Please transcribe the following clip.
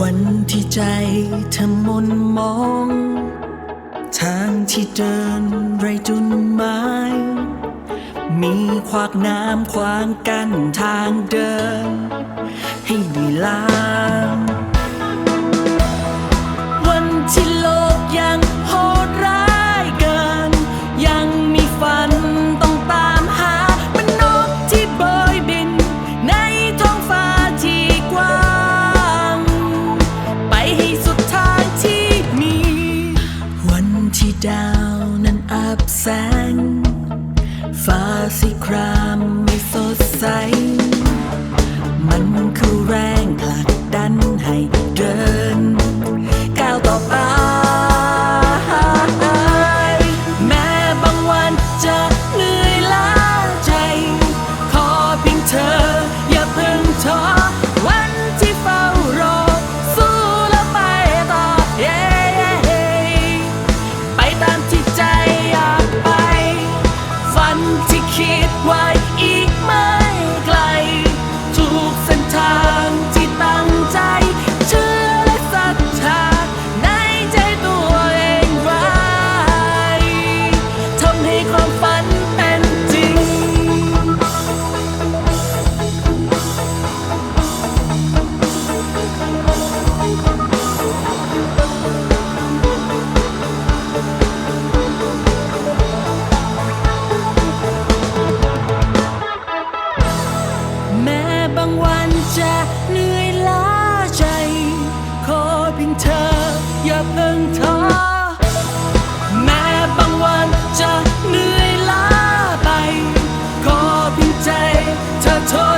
วันที่ใจทำมนมอง ทางที่เดินไรจุนหมาย มีขวากน้ำขวางกั้นทางเดิน ให้เวลา down and up sang ฟ้าสีคราม 我 บางวันจะเหนื่อยล้าใจ ขอเพียงเธออย่าเพิ่งท้อแม้บางวันจะเหนื่อยล้าไป ขอพิงใจเธอทน